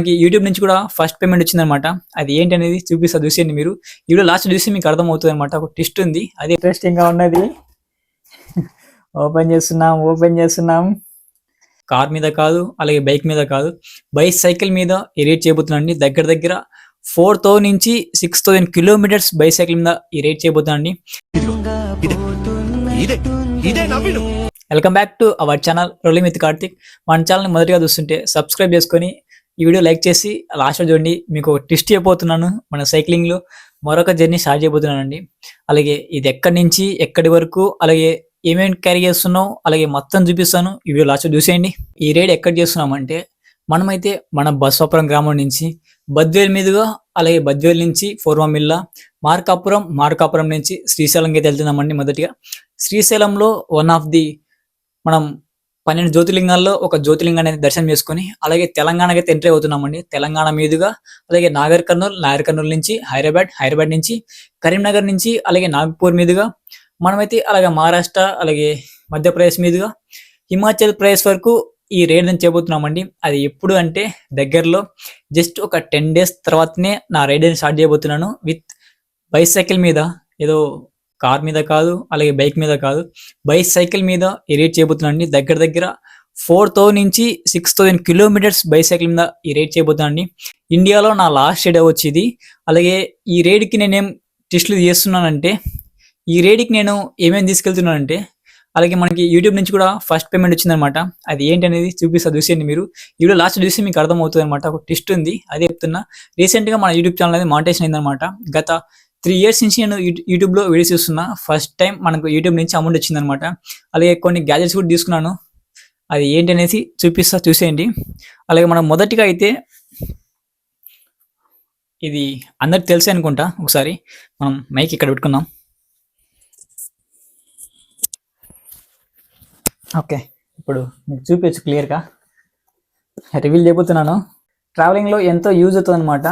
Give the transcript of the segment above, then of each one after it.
మనకి యూట్యూబ్ నుంచి కూడా ఫస్ట్ పేమెంట్ వచ్చిందనమాట అది ఏంటి అనేది చూపిస్తా చూసేయండి మీరు. వీడియో లాస్ట్ చూసి మీకు అర్థమవుతుంది అనమాట ఒక టెస్ట్ ఉంది. అది ఇంట్రెస్టింగ్గా ఉన్నది ఓపెన్ చేస్తున్నాం ఓపెన్ చేస్తున్నాం. కార్ మీద కాదు అలాగే బైక్ మీద కాదు. బైక్ సైకిల్ మీద ఈ రేట్ చేయబోతున్నాండి దగ్గర దగ్గర ఫోర్ థౌ నుంచి six thousand kilometres bike cycle మీద ఈ ride చేయబోతున్నాండి welcome back to our channel రొలి మిత్ కార్తిక్ మన ఛానల్ని మొదటిగా చూస్తుంటే సబ్స్క్రైబ్ చేసుకొని ఈ వీడియో లైక్ చేసి లాస్ట్ చూడండి మీకు ట్విస్ట్ చేయబోతున్నాను మన సైక్లింగ్లో మరొక జర్నీ స్టార్ట్ చేయబోతున్నానండి. అలాగే ఇది ఎక్కడి నుంచి ఎక్కడి వరకు అలాగే ఏమేమి క్యారీ చేస్తున్నావు అలాగే మొత్తం చూపిస్తాను. ఈ వీడియో లాస్ట్ చూసేయండి. ఈ రైడ్ ఎక్కడ చేస్తున్నామంటే మనమైతే మన బస్వాపురం గ్రామం నుంచి బద్వేల్ మీదుగా అలాగే బద్వేల్ నుంచి ఫోర్వామిల్లా మార్కాపురం మార్కాపురం నుంచి శ్రీశైలంకి అయితే వెళ్తున్నామండి మొదటిగా. శ్రీశైలంలో వన్ ఆఫ్ ది మనం పన్నెండు జ్యోతిలింగాల్లో ఒక జ్యోతిలింగాన్ని అయితే దర్శనం చేసుకొని అలాగే తెలంగాణకి అయితే ఎంట్రీ అవుతున్నామండి. తెలంగాణ మీదుగా అలాగే నాగర్ కర్నూల్ నాగర్ కర్నూల్ నుంచి హైదరాబాద్ హైదరాబాద్ నుంచి కరీంనగర్ నుంచి అలాగే నాగ్పూర్ మీదుగా మనమైతే అలాగే మహారాష్ట్ర అలాగే మధ్యప్రదేశ్ మీదుగా హిమాచల్ ప్రదేశ్ వరకు ఈ రైడ్ చేయబోతున్నామండి. అది ఎప్పుడు అంటే దగ్గరలో జస్ట్ ఒక టెన్ డేస్ తర్వాతనే నా రైడ్ని స్టార్ట్ చేయబోతున్నాను. విత్ బైసైకిల్ మీద ఏదో కార్ మీద కాదు అలాగే బైక్ మీద కాదు. బైక్ సైకిల్ మీద ఈ చేయబోతున్నాను చేయబోతున్నాండి దగ్గర దగ్గర ఫోర్ థౌసండ్ నుంచి సిక్స్ థౌసండ్ కిలోమీటర్స్ బైసైకిల్ మీద ఈ రేట్ చేయబోతున్నాండి ఇండియాలో నా లాస్ట్ రైడ్ వచ్చేది. అలాగే ఈ రైడ్కి నేనేం టెస్ట్లు చేస్తున్నానంటే ఈ రైడ్కి నేను ఏమేమి తీసుకెళ్తున్నానంటే అలాగే మనకి యూట్యూబ్ నుంచి కూడా ఫస్ట్ పేమెంట్ వచ్చిందనమాట. అది ఏంటి అనేది చూపిస్తా చూసేయండి మీరు. వీడియో లాస్ట్ చూసి మీకు అర్థమవుతుంది అనమాట ఒక టెస్ట్ ఉంది అదే చెప్తున్నా. రీసెంట్గా మన యూట్యూబ్ ఛానల్ అనేది మానిటేషన్ అయిందనమాట. గత త్రీ ఇయర్స్ నుంచి నేను యూట్యూబ్లో వీడియోస్ చూస్తున్నా. ఫస్ట్ టైం మనకు యూట్యూబ్ నుంచి అమౌంట్ వచ్చిందనమాట. అలాగే కొన్ని గ్యాజెట్స్ కూడా తీసుకున్నాను. అది ఏంటి అనేసి చూపిస్తా చూసేయండి. అలాగే మనం మొదటిగా అయితే ఇది అందరికి తెలిసే అనుకుంటా. ఒకసారి మనం మైక్ ఇక్కడ పెట్టుకుందాం. ఓకే ఇప్పుడు మీకు చూపించు క్లియర్గా. రివీల్ చేయబోతున్నాను. ట్రావెలింగ్లో ఎంతో యూజ్ అవుతుంది అనమాట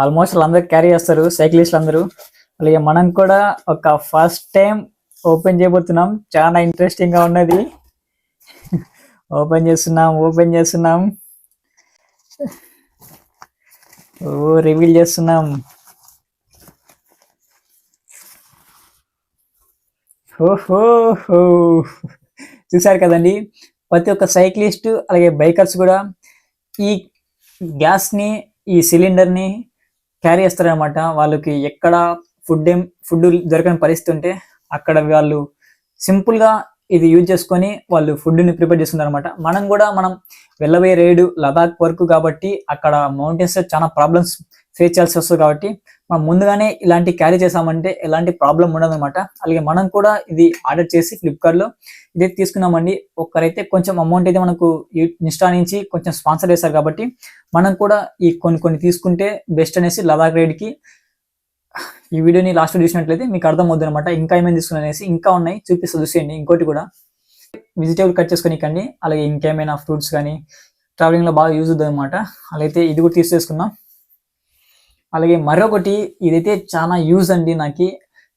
ఆల్మోస్ట్ వాళ్ళందరూ క్యారీ చేస్తారు సైక్లిస్టులు అందరూ. అలాగే మనం కూడా ఒక ఫస్ట్ టైం ఓపెన్ చేయబోతున్నాం. చాలా ఇంట్రెస్టింగ్గా ఉన్నది. ఓపెన్ చేస్తున్నాం ఓపెన్ చేస్తున్నాం. ఓ రివీల్ చేస్తున్నాం. ఓహో చూసారు కదండి? ప్రతి ఒక్క సైక్లిస్ట్ అలాగే బైకర్స్ కూడా ఈ గ్యాస్ని ఈ సిలిండర్ని క్యారీ చేస్తారనమాట వాళ్ళకి ఎక్కడ ఫుడ్ ఏం ఫుడ్ దొరకని పరిస్థితి ఉంటే అక్కడ వాళ్ళు సింపుల్గా ఇది యూజ్ చేసుకొని వాళ్ళు ఫుడ్ని ప్రిపేర్ చేసుకుంటారు అనమాట మనం కూడా మనం వెళ్ళబోయే రేడు లదాఖ్ వరకు కాబట్టి అక్కడ మౌంటైన్స్ చాలా ప్రాబ్లమ్స్ ఫేస్ చేయాల్సి వస్తుంది కాబట్టి మనం ముందుగానే ఇలాంటి క్యారీ చేసామంటే ఎలాంటి ప్రాబ్లం ఉండదు అనమాట అలాగే మనం కూడా ఇది ఆర్డర్ చేసి ఫ్లిప్కార్ట్లో ఇదే తీసుకున్నామండి. ఒక్కరైతే కొంచెం అమౌంట్ అయితే మనకు ఇన్స్టా నుంచి కొంచెం స్పాన్సర్ చేశారు కాబట్టి మనం కూడా ఈ కొన్ని కొన్ని తీసుకుంటే బెస్ట్ అనేసి లదాఖ్ రైడ్కి ఈ వీడియోని లాస్ట్ చూసినట్లయితే మీకు అర్థం అవుతుంది అనమాట ఇంకా ఏమేమి తీసుకున్నా అనేసి ఇంకా ఉన్నాయి చూపిస్తా చూసేయండి. ఇంకోటి కూడా వెజిటేబుల్ కట్ చేసుకొని కానీ అలాగే ఇంకేమైనా ఫ్రూట్స్ కానీ ట్రావెలింగ్లో బాగా యూజ్ అవుతుంది అనమాట అయితే ఇది కూడా తీసేసుకుందాం. అలాగే మరొకటి ఇదైతే చాలా యూజ్ అండి నాకు.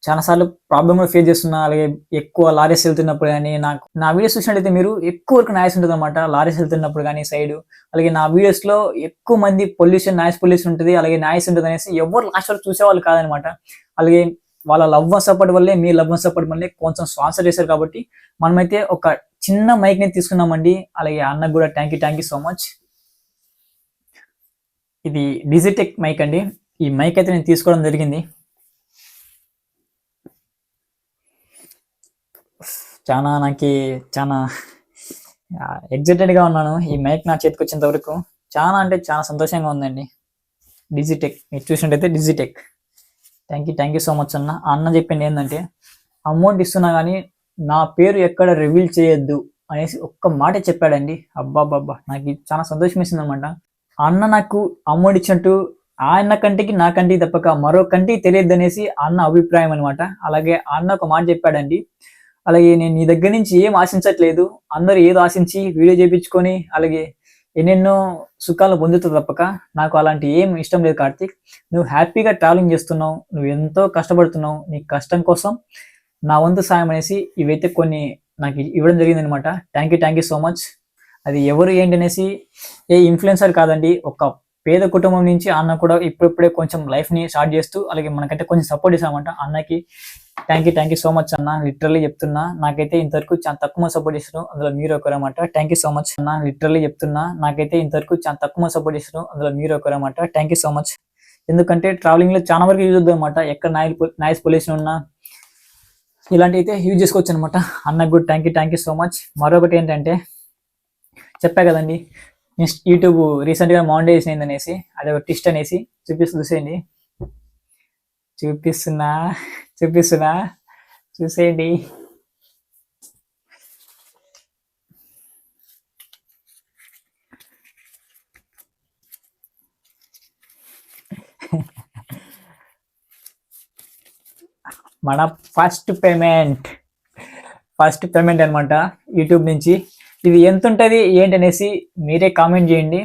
చాలా సార్లు ప్రాబ్లమ్ కూడా ఫేస్ చేస్తున్నా అలాగే ఎక్కువ లారీస్ వెళ్తున్నప్పుడు కానీ నాకు నా వీడియోస్ చూసినట్లయితే మీరు ఎక్కువ వరకు నాయిస్ ఉంటుంది అనమాట లారీస్ వెళ్తున్నప్పుడు కానీ సైడ్ అలాగే నా వీడియోస్లో ఎక్కువ మంది పొల్యూషన్ నాయిస్ పొల్యూషన్ ఉంటుంది. అలాగే నాయిస్ ఉంటుంది అనేసి ఎవరు లాస్ట్ వరకు చూసేవాళ్ళు కాదనమాట అలాగే వాళ్ళ లవ్ సపోర్ట్ వల్లే మీ లవ్ సపోర్ట్ వల్లే కొంచెం స్పాన్సర్ చేశారు కాబట్టి మనమైతే ఒక చిన్న మైక్ని తీసుకున్నామండి. అలాగే అన్నకు కూడా thank you thank you so much ఇది డిజిటెక్ మైక్ అండి. ఈ మైక్ అయితే నేను తీసుకోవడం జరిగింది. చాలా నాకు చాలా ఎగ్జైటెడ్గా గా ఉన్నాను ఈ మైక్ నా చేతికి వచ్చేంత వరకు. చాలా అంటే చాలా సంతోషంగా ఉందండి. డిజిటెక్ మీరు చూసినట్టయితే Digitek thank you thank you so much అన్న. అన్న చెప్పింది ఏంటంటే అమౌంట్ ఇస్తున్నా కానీ నా పేరు ఎక్కడ రివీల్ చేయొద్దు అనేసి ఒక్క మాట చెప్పాడండి. అబ్బాబ్బా నాకు చాలా సంతోషం వేసింది అనమాట అన్న నాకు అమౌంట్ ఇచ్చినట్టు ఆయన కంటికి నా కంటికి తప్పక మరో కంటికి తెలియదు అనేసి అన్న అభిప్రాయం అనమాట అలాగే ఆ అన్న ఒక మాట చెప్పాడండి. అలాగే నేను నీ దగ్గర నుంచి ఏం ఆశించట్లేదు. అందరూ ఏదో ఆశించి వీడియో చేయించుకొని అలాగే ఎన్నెన్నో సుఖాలు పొందుతూ తప్పక. నాకు అలాంటి ఏం ఇష్టం లేదు కార్తీక్. నువ్వు హ్యాపీగా ట్రావెలింగ్ చేస్తున్నావు. నువ్వు ఎంతో కష్టపడుతున్నావు. నీ కష్టం కోసం నా వంతు సాయం అనేసి ఇవైతే కొన్ని నాకు ఇవ్వడం జరిగింది అనమాట thank you thank you so much అది ఎవరు ఏంటి అనేసి ఏ ఇన్ఫ్లుయెన్సర్ కాదండి. ఒక పేద కుటుంబం నుంచి అన్న కూడా ఇప్పుడిప్పుడే కొంచెం లైఫ్ని స్టార్ట్ చేస్తూ అలాగే మనకంటే కొంచెం సపోర్ట్ చేసామంట అన్నకి thank you thank you so much అన్న. లిటరల్లీ చెప్తున్నా. నాకైతే ఇంతవరకు చాలా తక్కువ సపోర్ట్ చేసారు అందులో మీరు ఒకరమాట థ్యాంక్ యూ సో మచ్ అన్న. లిటరల్లీ చెప్తున్నా. నాకైతే ఇంతవరకు చాలా తక్కువ సపోర్ట్ చేసారు అందులో మీరు ఒకరమాట థ్యాంక్ యూ సో మచ్ ఎందుకంటే ట్రావెలింగ్లో చాలా వరకు యూజ్ అవుతుంది అనమాట ఎక్కడ నాయిల్ నాయిస్ పొల్యూషన్ ఉన్నా ఇలాంటి అయితే యూజ్ చేసుకోవచ్చు అనమాట అన్నకు కూడా thank you thank you so much మరొకటి ఏంటంటే చెప్పా కదండి. యూట్యూబ్ రీసెంట్గా మానిటైజేషన్ అయింది అనేసి అది ఒక టిస్ట్ అనేసి చూపిస్తూ చూసేయండి. చూపిస్తున్నా చూపిస్తున్నా చూసేయండి. మన ఫస్ట్ పేమెంట్ ఫస్ట్ పేమెంట్ అనమాట యూట్యూబ్ నుంచి ఇది ఎంత ఉంటుంది ఏంటి అనేసి మీరే కామెంట్ చేయండి.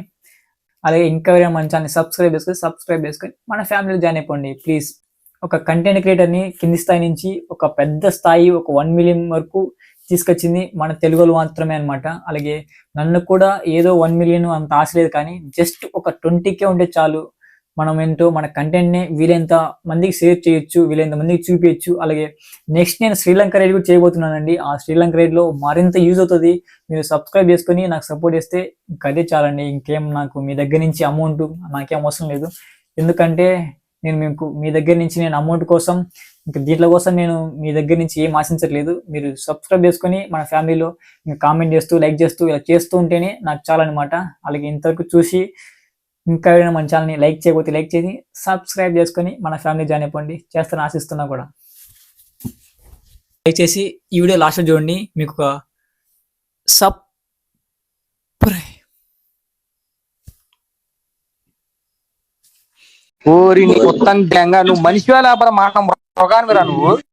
అలాగే ఇంకా వేరే మన ఛానల్ సబ్స్క్రైబ్ చేసుకొని సబ్స్క్రైబ్ చేసుకొని మన ఫ్యామిలీలో జాయిన్ అయిపోండి. ప్లీజ్ ఒక కంటెంట్ క్రియేటర్ని కింది స్థాయి నుంచి ఒక పెద్ద స్థాయి ఒక వన్ మిలియన్ వరకు తీసుకొచ్చింది మన తెలుగులో మాత్రమే అన్నమాట. అలాగే నన్ను కూడా ఏదో వన్ మిలియన్ అంత ఆశ లేదు కానీ జస్ట్ ఒక ట్వంటీకే ఉంటే చాలు. మనం ఏంటో మన కంటెంట్ని వీలైనంత మందికి షేర్ చేయొచ్చు వీలైనంత మందికి చూపించచ్చు. అలాగే నెక్స్ట్ నేను శ్రీలంక రైడ్ కూడా చేయబోతున్నానండి. ఆ శ్రీలంక రైడ్లో మరింత యూజ్ అవుతుంది. మీరు సబ్స్క్రైబ్ చేసుకొని నాకు సపోర్ట్ చేస్తే ఇంకా అదే చాలండి. ఇంకేం నాకు మీ దగ్గర నుంచి అమౌంట్ నాకేం అవసరం లేదు. ఎందుకంటే నేను మీకు మీ దగ్గర నుంచి నేను అమౌంట్ కోసం ఇంకా దీంట్లో కోసం నేను మీ దగ్గర నుంచి ఏం ఆశించట్లేదు. మీరు సబ్స్క్రైబ్ చేసుకొని మన ఫ్యామిలీలో కామెంట్ చేస్తూ లైక్ చేస్తూ ఇలా చేస్తూ ఉంటేనే నాకు చాలన్నమాట. అలాగే ఇంతవరకు చూసి ఇంకా ఎవరైనా మన ఛానల్ని లైక్ చేయకపోతే లైక్ చేసి సబ్స్క్రైబ్ చేసుకొని మన ఫ్యామిలీ జాయిన్ అయిపోండి. చేస్తాను ఆశిస్తున్నా కూడా. దయచేసి ఈ వీడియో లాస్ట్ చూడండి. మీకు ఒక సబ్ ఓరి నీ మొత్తం నువ్వు మనిషి వేళ మాట మృగానివిరా నువ్వు?